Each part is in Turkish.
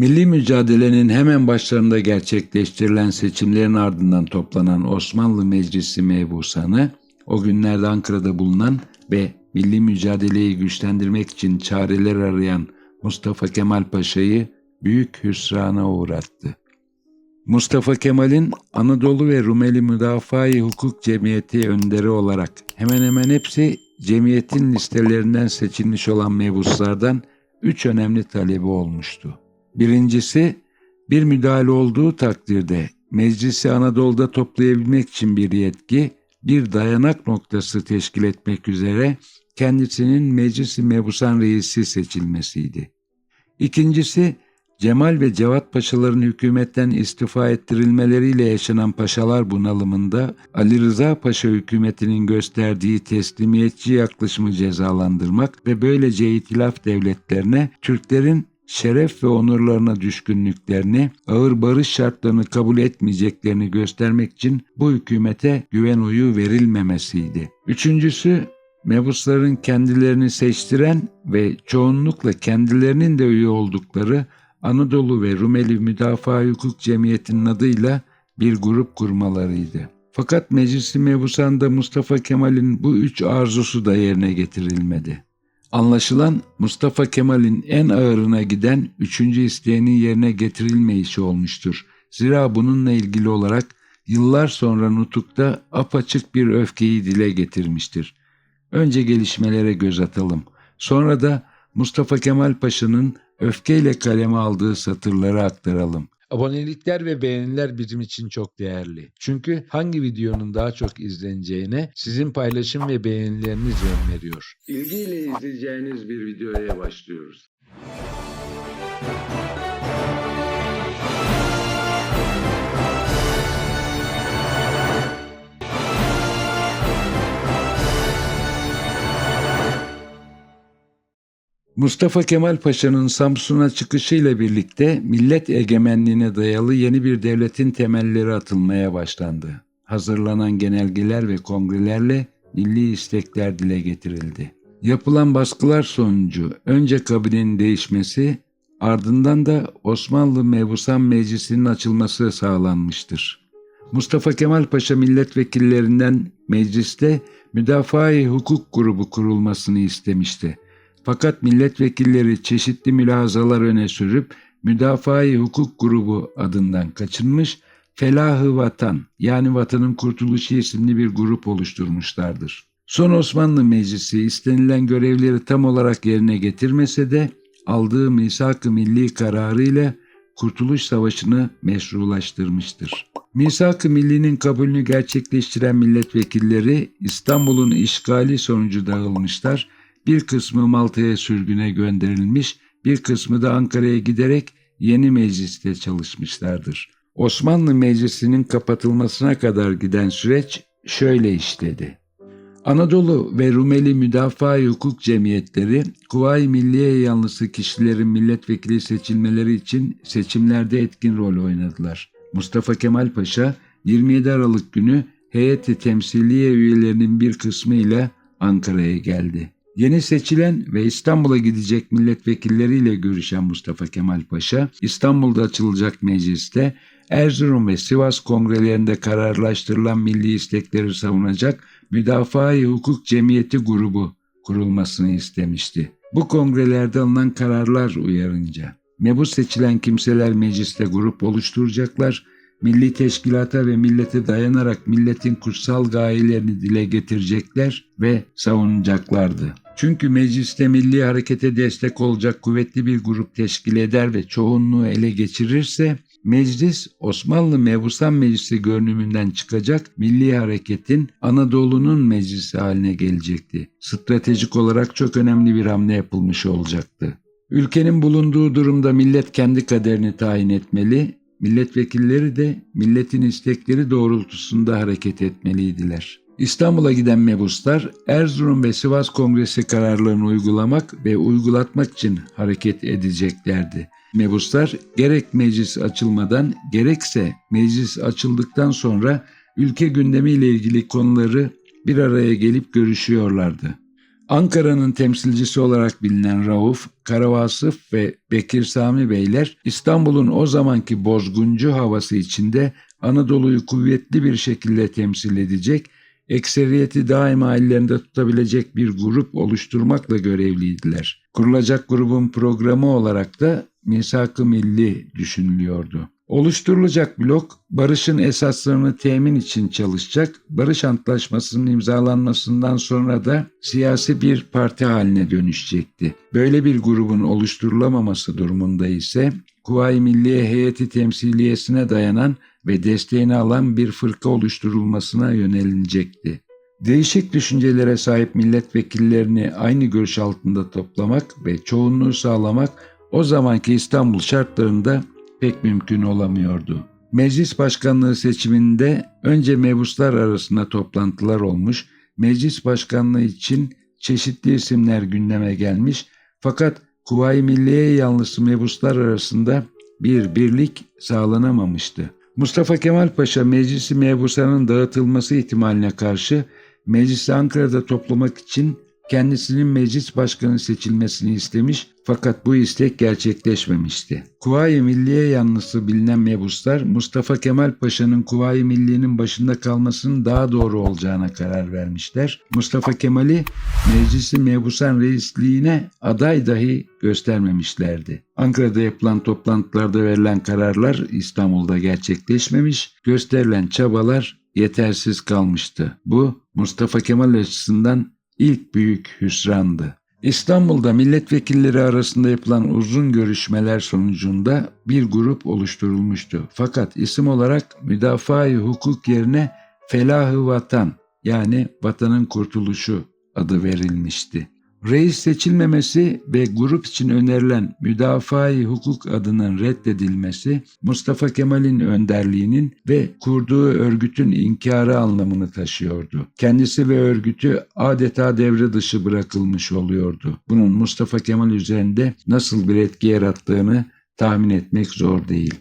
Milli mücadelenin hemen başlarında gerçekleştirilen seçimlerin ardından toplanan Osmanlı Meclisi mebusanı, o günlerde Ankara'da bulunan ve milli mücadeleyi güçlendirmek için çareler arayan Mustafa Kemal Paşa'yı büyük hüsrana uğrattı. Mustafa Kemal'in Anadolu ve Rumeli Müdafaa-i Hukuk Cemiyeti önderi olarak hemen hemen hepsi cemiyetin listelerinden seçilmiş olan mebuslardan üç önemli talebi olmuştu. Birincisi, bir müdahale olduğu takdirde meclisi Anadolu'da toplayabilmek için bir yetki, bir dayanak noktası teşkil etmek üzere kendisinin meclisi mebusan reisi seçilmesiydi. İkincisi, Cemal ve Cevat Paşaların hükümetten istifa ettirilmeleriyle yaşanan paşalar bunalımında Ali Rıza Paşa hükümetinin gösterdiği teslimiyetçi yaklaşımı cezalandırmak ve böylece itilaf devletlerine Türklerin şeref ve onurlarına düşkünlüklerini, ağır barış şartlarını kabul etmeyeceklerini göstermek için bu hükümete güven oyu verilmemesiydi. Üçüncüsü, mebusların kendilerini seçtiren ve çoğunlukla kendilerinin de üye oldukları Anadolu ve Rumeli Müdafaa Hukuk Cemiyeti'nin adıyla bir grup kurmalarıydı. Fakat Meclisi Mebusan'da Mustafa Kemal'in bu üç arzusu da yerine getirilmedi. Anlaşılan Mustafa Kemal'in en ağırına giden üçüncü isteğinin yerine getirilmeyişi olmuştur. Zira bununla ilgili olarak yıllar sonra nutukta apaçık bir öfkeyi dile getirmiştir. Önce gelişmelere göz atalım. Sonra da Mustafa Kemal Paşa'nın öfkeyle kaleme aldığı satırları aktaralım. Abonelikler ve beğeniler bizim için çok değerli. Çünkü hangi videonun daha çok izleneceğine sizin paylaşım ve beğenileriniz yön veriyor. İlgiyle izleyeceğiniz bir videoya başlıyoruz. Mustafa Kemal Paşa'nın Samsun'a çıkışıyla birlikte millet egemenliğine dayalı yeni bir devletin temelleri atılmaya başlandı. Hazırlanan genelgeler ve kongrelerle milli istekler dile getirildi. Yapılan baskılar sonucu önce kabinenin değişmesi, ardından da Osmanlı Mebusan Meclisi'nin açılması sağlanmıştır. Mustafa Kemal Paşa milletvekillerinden mecliste Müdafaa-i Hukuk grubu kurulmasını istemişti. Fakat milletvekilleri çeşitli mülazalar öne sürüp Müdafaa-i Hukuk Grubu adından kaçınmış, Felahı Vatan yani Vatanın Kurtuluşu isimli bir grup oluşturmuşlardır. Son Osmanlı Meclisi istenilen görevleri tam olarak yerine getirmese de aldığı misak-ı milli kararıyla Kurtuluş Savaşı'nı meşrulaştırmıştır. Misak-ı Milli'nin kabulünü gerçekleştiren milletvekilleri İstanbul'un işgali sonucu dağılmışlar bir kısmı Malta'ya sürgüne gönderilmiş, bir kısmı da Ankara'ya giderek yeni mecliste çalışmışlardır. Osmanlı Meclisi'nin kapatılmasına kadar giden süreç şöyle işledi. Anadolu ve Rumeli Müdafaa Hukuk Cemiyetleri, Kuvayi Milliye yanlısı kişilerin milletvekili seçilmeleri için seçimlerde etkin rol oynadılar. Mustafa Kemal Paşa 27 Aralık günü heyeti temsiliye üyelerinin bir kısmı ile Ankara'ya geldi. Yeni seçilen ve İstanbul'a gidecek milletvekilleriyle görüşen Mustafa Kemal Paşa, İstanbul'da açılacak mecliste Erzurum ve Sivas kongrelerinde kararlaştırılan milli istekleri savunacak Müdafaa-i Hukuk Cemiyeti grubu kurulmasını istemişti. Bu kongrelerde alınan kararlar uyarınca mebus seçilen kimseler mecliste grup oluşturacaklar, milli teşkilata ve millete dayanarak milletin kutsal gayelerini dile getirecekler ve savunacaklardı. Çünkü mecliste milli harekete destek olacak kuvvetli bir grup teşkil eder ve çoğunluğu ele geçirirse meclis Osmanlı Mebusan Meclisi görünümünden çıkacak milli hareketin Anadolu'nun meclisi haline gelecekti. Stratejik olarak çok önemli bir hamle yapılmış olacaktı. Ülkenin bulunduğu durumda millet kendi kaderini tayin etmeli, milletvekilleri de milletin istekleri doğrultusunda hareket etmeliydiler. İstanbul'a giden mebuslar Erzurum ve Sivas Kongresi kararlarını uygulamak ve uygulatmak için hareket edeceklerdi. Mebuslar gerek meclis açılmadan gerekse meclis açıldıktan sonra ülke gündemiyle ilgili konuları bir araya gelip görüşüyorlardı. Ankara'nın temsilcisi olarak bilinen Rauf, Karavasıf ve Bekir Sami Beyler İstanbul'un o zamanki bozguncu havası içinde Anadolu'yu kuvvetli bir şekilde temsil edecek, ekseriyeti daima ellerinde tutabilecek bir grup oluşturmakla görevliydiler. Kurulacak grubun programı olarak da Misak-ı Milli düşünülüyordu. Oluşturulacak blok, barışın esaslarını temin için çalışacak, barış antlaşmasının imzalanmasından sonra da siyasi bir parti haline dönüşecekti. Böyle bir grubun oluşturulamaması durumunda ise Kuvayi Milliye Heyeti Temsiliyesine dayanan ve desteğini alan bir fırka oluşturulmasına yönelinecekti. Değişik düşüncelere sahip milletvekillerini aynı görüş altında toplamak ve çoğunluğu sağlamak o zamanki İstanbul şartlarında pek mümkün olamıyordu. Meclis başkanlığı seçiminde önce mebuslar arasında toplantılar olmuş, meclis başkanlığı için çeşitli isimler gündeme gelmiş fakat Kuvayi Milliye yanlısı mebuslar arasında bir birlik sağlanamamıştı. Mustafa Kemal Paşa meclisi mebusanın dağıtılması ihtimaline karşı meclisi Ankara'da toplamak için kendisinin meclis başkanı seçilmesini istemiş fakat bu istek gerçekleşmemişti. Kuvayi Milliye yanlısı bilinen mebuslar Mustafa Kemal Paşa'nın Kuvayi Milliye'nin başında kalmasının daha doğru olacağına karar vermişler. Mustafa Kemal'i meclisi mebusan reisliğine aday dahi göstermemişlerdi. Ankara'da yapılan toplantılarda verilen kararlar İstanbul'da gerçekleşmemiş, gösterilen çabalar yetersiz kalmıştı. Bu Mustafa Kemal açısından ilk büyük hüsrandı. İstanbul'da milletvekilleri arasında yapılan uzun görüşmeler sonucunda bir grup oluşturulmuştu. Fakat isim olarak müdafaa hukuk yerine felahı vatan yani vatanın kurtuluşu adı verilmişti. Reis seçilmemesi ve grup için önerilen müdafaa hukuk adının reddedilmesi Mustafa Kemal'in önderliğinin ve kurduğu örgütün inkarı anlamını taşıyordu. Kendisi ve örgütü adeta devre dışı bırakılmış oluyordu. Bunun Mustafa Kemal üzerinde nasıl bir etki yarattığını tahmin etmek zor değil.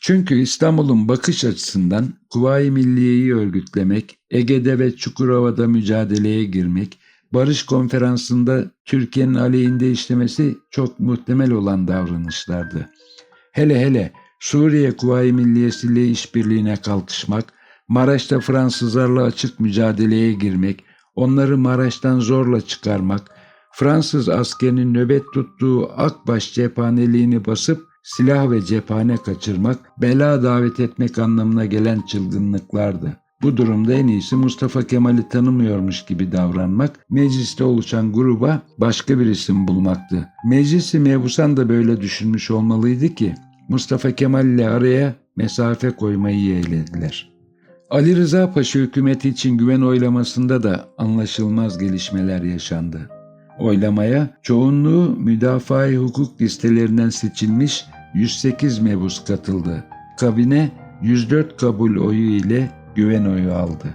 Çünkü İstanbul'un bakış açısından Kuvayi Milliye'yi örgütlemek, Ege'de ve Çukurova'da mücadeleye girmek, barış konferansında Türkiye'nin aleyhinde işlemesi çok muhtemel olan davranışlardı. Hele hele Suriye Kuvayi Milliyesi ile işbirliğine kalkışmak, Maraş'ta Fransızlarla açık mücadeleye girmek, onları Maraş'tan zorla çıkarmak, Fransız askerinin nöbet tuttuğu Akbaş cephaneliğini basıp silah ve cephane kaçırmak, bela davet etmek anlamına gelen çılgınlıklardı. Bu durumda en iyisi Mustafa Kemal'i tanımıyormuş gibi davranmak, mecliste oluşan gruba başka bir isim bulmaktı. Meclisi mebusan da böyle düşünmüş olmalıydı ki Mustafa Kemal ile araya mesafe koymayı yeğlediler. Ali Rıza Paşa hükümeti için güven oylamasında da anlaşılmaz gelişmeler yaşandı. Oylamaya çoğunluğu müdafaa hukuk listelerinden seçilmiş 108 mebus katıldı. Kabine 104 kabul oyu ile güven oyu aldı.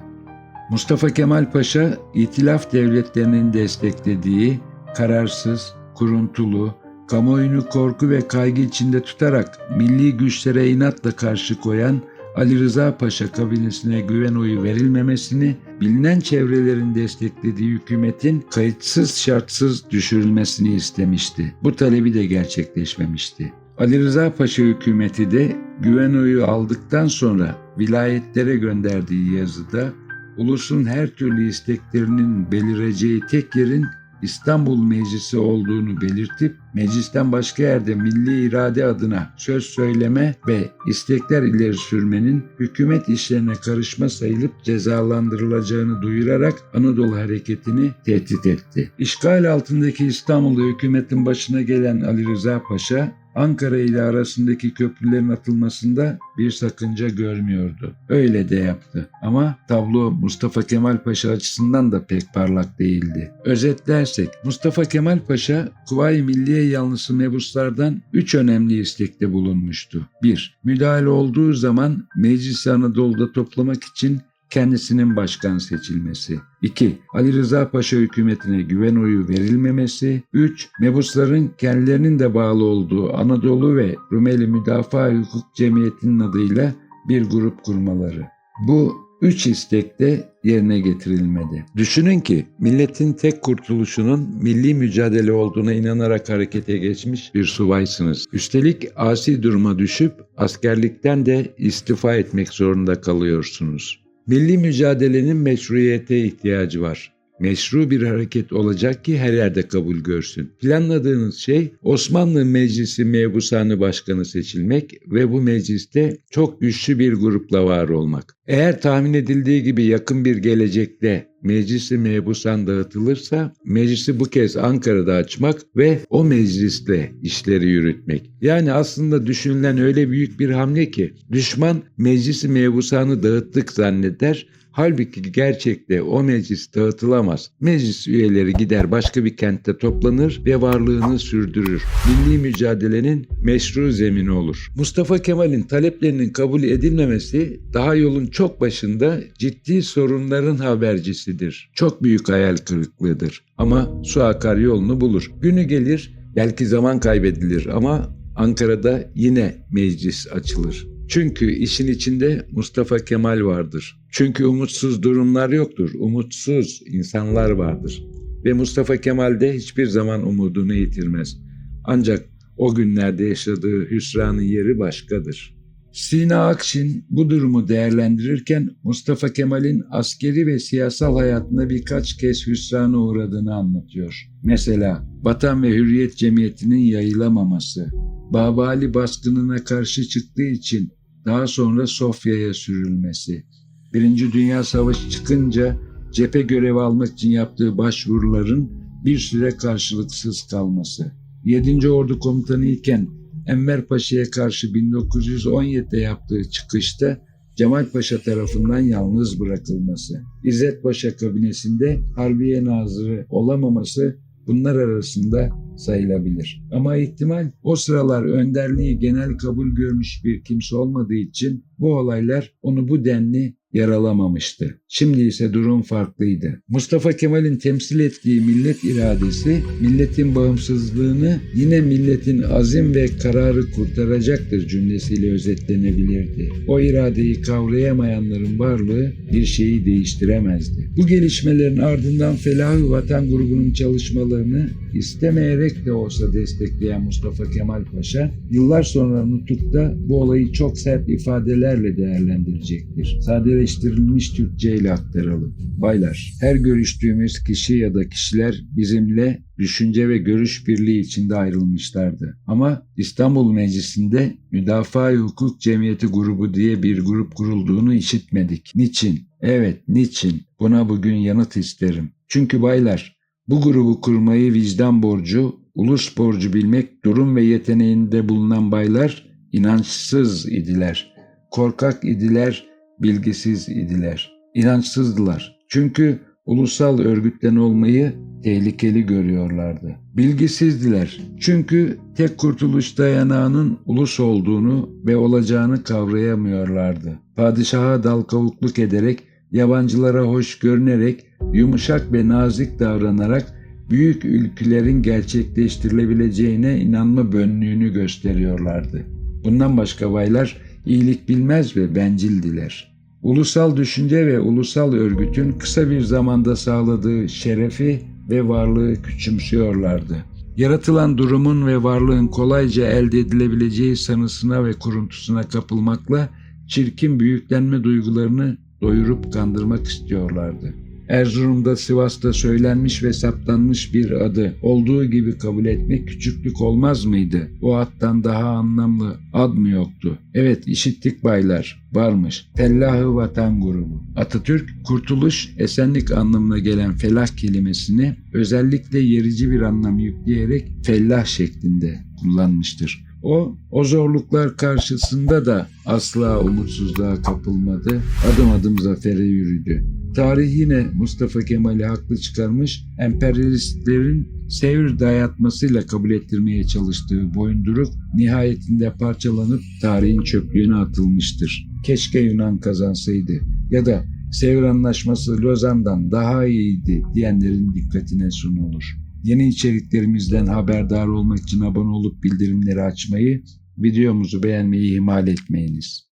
Mustafa Kemal Paşa, itilaf devletlerinin desteklediği kararsız, kuruntulu, kamuoyunu korku ve kaygı içinde tutarak milli güçlere inatla karşı koyan Ali Rıza Paşa kabinesine güven oyu verilmemesini, bilinen çevrelerin desteklediği hükümetin kayıtsız şartsız düşürülmesini istemişti. Bu talebi de gerçekleşmemişti. Ali Rıza Paşa hükümeti de güven oyu aldıktan sonra vilayetlere gönderdiği yazıda ulusun her türlü isteklerinin belireceği tek yerin İstanbul Meclisi olduğunu belirtip meclisten başka yerde milli irade adına söz söyleme ve istekler ileri sürmenin hükümet işlerine karışma sayılıp cezalandırılacağını duyurarak Anadolu hareketini tehdit etti. İşgal altındaki İstanbul'da hükümetin başına gelen Ali Rıza Paşa Ankara ile arasındaki köprülerin atılmasında bir sakınca görmüyordu. Öyle de yaptı. Ama tablo Mustafa Kemal Paşa açısından da pek parlak değildi. Özetlersek Mustafa Kemal Paşa Kuvayi Milliye yanlısı mebuslardan üç önemli istekte bulunmuştu. 1. Müdahale olduğu zaman Meclisi Anadolu'da toplamak için kendisinin başkan seçilmesi. 2. Ali Rıza Paşa hükümetine güven oyu verilmemesi. 3. Mebusların kendilerinin de bağlı olduğu Anadolu ve Rumeli Müdafaa Hukuk Cemiyeti'nin adıyla bir grup kurmaları. Bu üç istek de yerine getirilmedi. Düşünün ki milletin tek kurtuluşunun milli mücadele olduğuna inanarak harekete geçmiş bir subaysınız. Üstelik asi duruma düşüp askerlikten de istifa etmek zorunda kalıyorsunuz. Milli mücadelenin meşruiyete ihtiyacı var. Meşru bir hareket olacak ki her yerde kabul görsün. Planladığınız şey Osmanlı Meclisi Mebusanı Başkanı seçilmek ve bu mecliste çok güçlü bir grupla var olmak. Eğer tahmin edildiği gibi yakın bir gelecekte meclisi mebusan dağıtılırsa meclisi bu kez Ankara'da açmak ve o meclisle işleri yürütmek. Yani aslında düşünülen öyle büyük bir hamle ki düşman meclisi mebusanı dağıttık zanneder Halbuki gerçekte o meclis dağıtılamaz. Meclis üyeleri gider başka bir kentte toplanır ve varlığını sürdürür. Milli mücadelenin meşru zemini olur. Mustafa Kemal'in taleplerinin kabul edilmemesi daha yolun çok başında ciddi sorunların habercisidir. Çok büyük hayal kırıklığıdır. Ama su akar yolunu bulur. Günü gelir belki zaman kaybedilir ama Ankara'da yine meclis açılır. Çünkü işin içinde Mustafa Kemal vardır. Çünkü umutsuz durumlar yoktur. Umutsuz insanlar vardır. Ve Mustafa Kemal de hiçbir zaman umudunu yitirmez. Ancak o günlerde yaşadığı hüsranın yeri başkadır. Sina Akşin bu durumu değerlendirirken Mustafa Kemal'in askeri ve siyasal hayatında birkaç kez hüsrana uğradığını anlatıyor. Mesela Vatan ve Hürriyet Cemiyeti'nin yayılamaması, Babali baskınına karşı çıktığı için daha sonra Sofya'ya sürülmesi, Birinci Dünya Savaşı çıkınca cephe görevi almak için yaptığı başvuruların bir süre karşılıksız kalması, 7. Ordu Komutanı iken Enver Paşa'ya karşı 1917'de yaptığı çıkışta Cemal Paşa tarafından yalnız bırakılması, İzzet Paşa kabinesinde Harbiye Nazırı olamaması bunlar arasında sayılabilir. Ama ihtimal o sıralar önderliği genel kabul görmüş bir kimse olmadığı için bu olaylar onu bu denli yaralamamıştı. Şimdi ise durum farklıydı. Mustafa Kemal'in temsil ettiği millet iradesi milletin bağımsızlığını yine milletin azim ve kararı kurtaracaktır cümlesiyle özetlenebilirdi. O iradeyi kavrayamayanların varlığı bir şeyi değiştiremezdi. Bu gelişmelerin ardından Felahı Vatan grubunun çalışmalarını istemeyerek de olsa destekleyen Mustafa Kemal Paşa yıllar sonra nutukta bu olayı çok sert ifadelerle değerlendirecektir. Sadeleştirilmiş Türkçe ile aktaralım. Baylar, her görüştüğümüz kişi ya da kişiler bizimle düşünce ve görüş birliği içinde ayrılmışlardı. Ama İstanbul Meclisi'nde Müdafaa Hukuk Cemiyeti grubu diye bir grup kurulduğunu işitmedik. Niçin? Evet, niçin? Buna bugün yanıt isterim. Çünkü baylar, bu grubu kurmayı vicdan borcu, ulus borcu bilmek durum ve yeteneğinde bulunan baylar inançsız idiler. Korkak idiler, bilgisiz idiler. İnançsızdılar. Çünkü ulusal örgütlen olmayı tehlikeli görüyorlardı. Bilgisizdiler. Çünkü tek kurtuluş dayanağının ulus olduğunu ve olacağını kavrayamıyorlardı. Padişaha dal kavukluk ederek, yabancılara hoş görünerek, yumuşak ve nazik davranarak büyük ülkülerin gerçekleştirilebileceğine inanma bönlüğünü gösteriyorlardı. Bundan başka baylar iyilik bilmez ve bencildiler. Ulusal düşünce ve ulusal örgütün kısa bir zamanda sağladığı şerefi ve varlığı küçümsüyorlardı. Yaratılan durumun ve varlığın kolayca elde edilebileceği sanısına ve kuruntusuna kapılmakla çirkin büyüklenme duygularını doyurup kandırmak istiyorlardı. Erzurum'da Sivas'ta söylenmiş ve saptanmış bir adı olduğu gibi kabul etmek küçüklük olmaz mıydı? O attan daha anlamlı ad mı yoktu? Evet işittik baylar, varmış. Fellahı Vatan Grubu. Atatürk, kurtuluş, esenlik anlamına gelen felah kelimesini özellikle yerici bir anlam yükleyerek fellah şeklinde kullanmıştır. O, o zorluklar karşısında da asla umutsuzluğa kapılmadı, adım adım zafere yürüdü. Tarih yine Mustafa Kemal'i haklı çıkarmış, emperyalistlerin sevir dayatmasıyla kabul ettirmeye çalıştığı boyunduruk nihayetinde parçalanıp tarihin çöplüğüne atılmıştır. Keşke Yunan kazansaydı ya da Sevr Anlaşması Lozan'dan daha iyiydi diyenlerin dikkatine sunulur. Yeni içeriklerimizden haberdar olmak için abone olup bildirimleri açmayı, videomuzu beğenmeyi ihmal etmeyiniz.